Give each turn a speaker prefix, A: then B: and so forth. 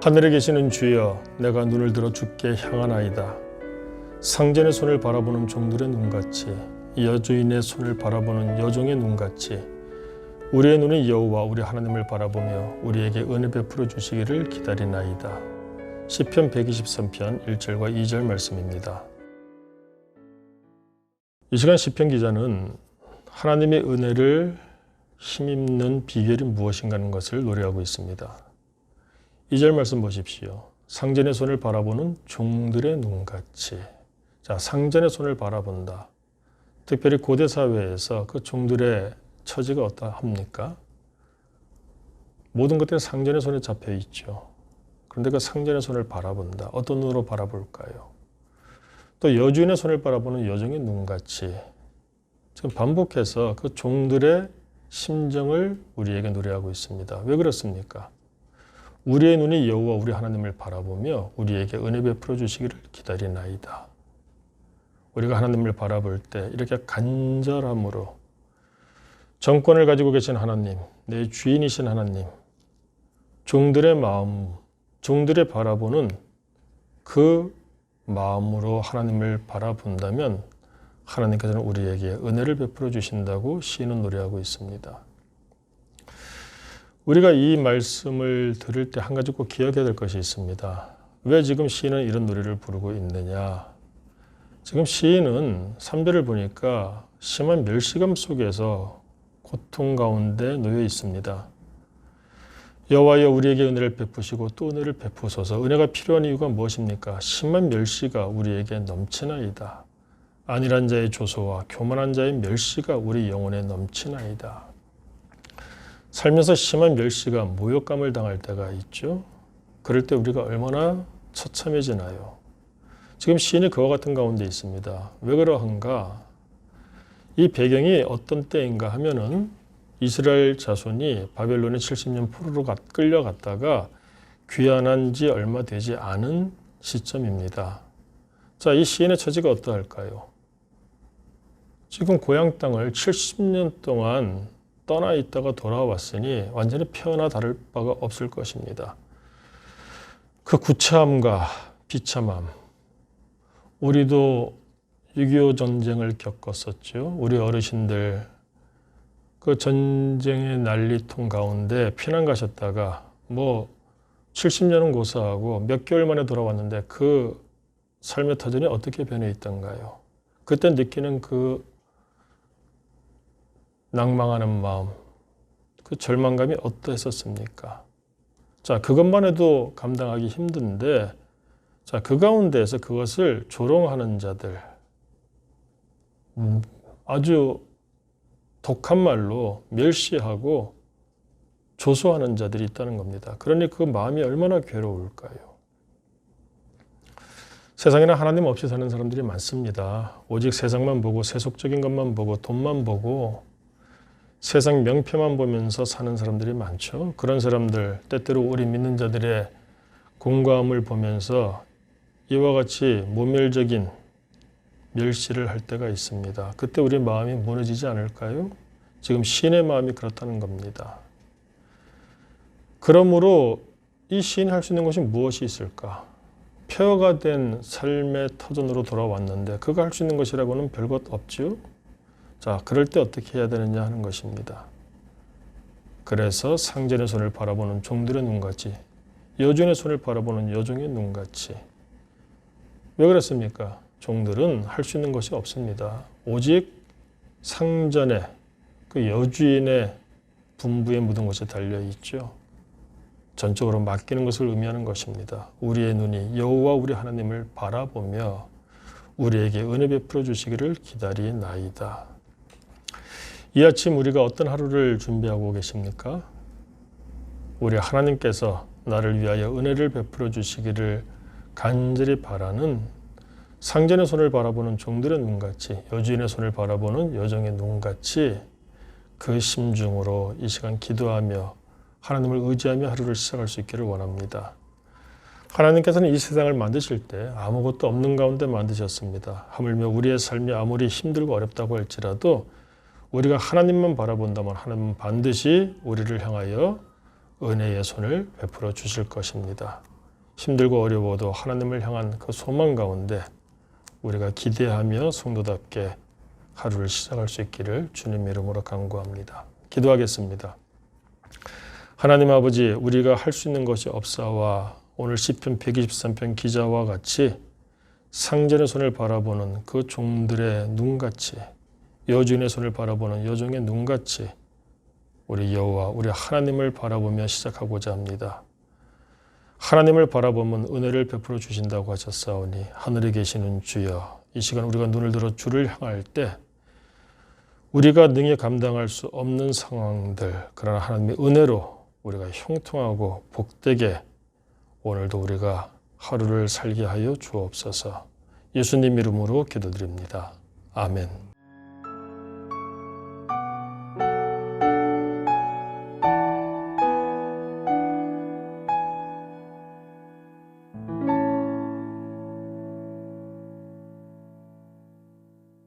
A: 하늘에 계시는 주여 내가 눈을 들어 주께 향하나이다. 상전의 손을 바라보는 종들의 눈같이 여주인의 손을 바라보는 여종의 눈같이 우리의 눈은 여호와 우리 하나님을 바라보며 우리에게 은혜 베풀어 주시기를 기다리나이다. 시편 123편 1절과 2절 말씀입니다. 이 시간 시편 기자는 하나님의 은혜를 힘입는 비결이 무엇인가 하는 것을 노래하고 있습니다. 2절 말씀 보십시오. 상전의 손을 바라보는 종들의 눈같이. 자, 상전의 손을 바라본다. 특별히 고대 사회에서 그 종들의 처지가 어떠합니까? 모든 것들이 상전의 손에 잡혀 있죠. 그런데 그 상전의 손을 바라본다. 어떤 눈으로 바라볼까요? 또 여주인의 손을 바라보는 여종의 눈같이. 지금 반복해서 그 종들의 심정을 우리에게 노래하고 있습니다. 왜 그렇습니까? 우리의 눈이 여호와 우리 하나님을 바라보며 우리에게 은혜 베풀어 주시기를 기다리나이다. 우리가 하나님을 바라볼 때 이렇게 간절함으로 정권을 가지고 계신 하나님, 내 주인이신 하나님, 종들의 마음, 종들의 바라보는 그 마음으로 하나님을 바라본다면 하나님께서는 우리에게 은혜를 베풀어 주신다고 시인은 노래하고 있습니다. 우리가 이 말씀을 들을 때 한 가지 꼭 기억해야 될 것이 있습니다. 왜 지금 시인은 이런 노래를 부르고 있느냐? 지금 시인은 3절을 보니까 심한 멸시감 속에서 고통 가운데 놓여 있습니다. 여호와여 우리에게 은혜를 베푸시고 또 은혜를 베푸소서. 은혜가 필요한 이유가 무엇입니까? 심한 멸시가 우리에게 넘치나이다. 안일한 자의 조소와 교만한 자의 멸시가 우리 영혼에 넘치나이다. 살면서 심한 멸시가 모욕감을 당할 때가 있죠. 그럴 때 우리가 얼마나 처참해지나요? 지금 시인이 그와 같은 가운데 있습니다. 왜 그러한가? 이 배경이 어떤 때인가 하면은 이스라엘 자손이 바벨론에 70년 포로로 끌려갔다가 귀환한 지 얼마 되지 않은 시점입니다. 자, 이 시인의 처지가 어떠할까요? 지금 고향 땅을 70년 동안 떠나 있다가 돌아왔으니 완전히 폐허나 다를 바가 없을 것입니다. 그 구차함과 비참함, 우리도 6.25 전쟁을 겪었었죠. 우리 어르신들 그 전쟁의 난리통 가운데 피난 가셨다가 뭐 70년은 고사하고 몇 개월 만에 돌아왔는데 그 삶의 터전이 어떻게 변해 있던가요? 그때 느끼는 그 낭망하는 마음, 그 절망감이 어떠했었습니까? 자, 그것만 해도 감당하기 힘든데, 자, 그 가운데에서 그것을 조롱하는 자들, 음, 아주 독한 말로 멸시하고 조소하는 자들이 있다는 겁니다. 그러니 그 마음이 얼마나 괴로울까요? 세상에는 하나님 없이 사는 사람들이 많습니다. 오직 세상만 보고 세속적인 것만 보고 돈만 보고 세상 명패만 보면서 사는 사람들이 많죠. 그런 사람들 때때로 우리 믿는 자들의 공감을 보면서 이와 같이 모멸적인 멸시를 할 때가 있습니다. 그때 우리 마음이 무너지지 않을까요? 지금 신의 마음이 그렇다는 겁니다. 그러므로 이 시인이 할 수 있는 것이 무엇이 있을까? 폐허가 된 삶의 터전으로 돌아왔는데 그가 할수 있는 것이라고는 별것 없지요? 자, 그럴 때 어떻게 해야 되느냐 하는 것입니다. 그래서 상전의 손을 바라보는 종들의 눈같이 여종의 손을 바라보는 여종의 눈같이 왜 그렇습니까? 종들은 할 수 있는 것이 없습니다. 오직 상전의 그 여주인의 분부의 묻은 것에 달려 있죠. 전적으로 맡기는 것을 의미하는 것입니다. 우리의 눈이 여호와 우리 하나님을 바라보며 우리에게 은혜 베풀어 주시기를 기다리나이다. 이 아침 우리가 어떤 하루를 준비하고 계십니까? 우리 하나님께서 나를 위하여 은혜를 베풀어 주시기를 간절히 바라는 상전의 손을 바라보는 종들의 눈같이 여주인의 손을 바라보는 여정의 눈같이 그 심중으로 이 시간 기도하며 하나님을 의지하며 하루를 시작할 수 있기를 원합니다. 하나님께서는 이 세상을 만드실 때 아무것도 없는 가운데 만드셨습니다. 하물며 우리의 삶이 아무리 힘들고 어렵다고 할지라도 우리가 하나님만 바라본다면 하나님은 반드시 우리를 향하여 은혜의 손을 베풀어 주실 것입니다. 힘들고 어려워도 하나님을 향한 그 소망 가운데 우리가 기대하며 성도답게 하루를 시작할 수 있기를 주님 이름으로 간구합니다. 기도하겠습니다. 하나님 아버지, 우리가 할 수 있는 것이 없사와 오늘 시편 123편 기자와 같이 상전의 손을 바라보는 그 종들의 눈같이 여주인의 손을 바라보는 여종의 눈같이 우리 여호와 우리 하나님을 바라보며 시작하고자 합니다. 하나님을 바라보면 은혜를 베풀어 주신다고 하셨사오니 하늘에 계시는 주여 이 시간 우리가 눈을 들어 주를 향할 때 우리가 능히 감당할 수 없는 상황들 그러나 하나님의 은혜로 우리가 형통하고 복되게 오늘도 우리가 하루를 살게 하여 주옵소서 예수님 이름으로 기도드립니다. 아멘.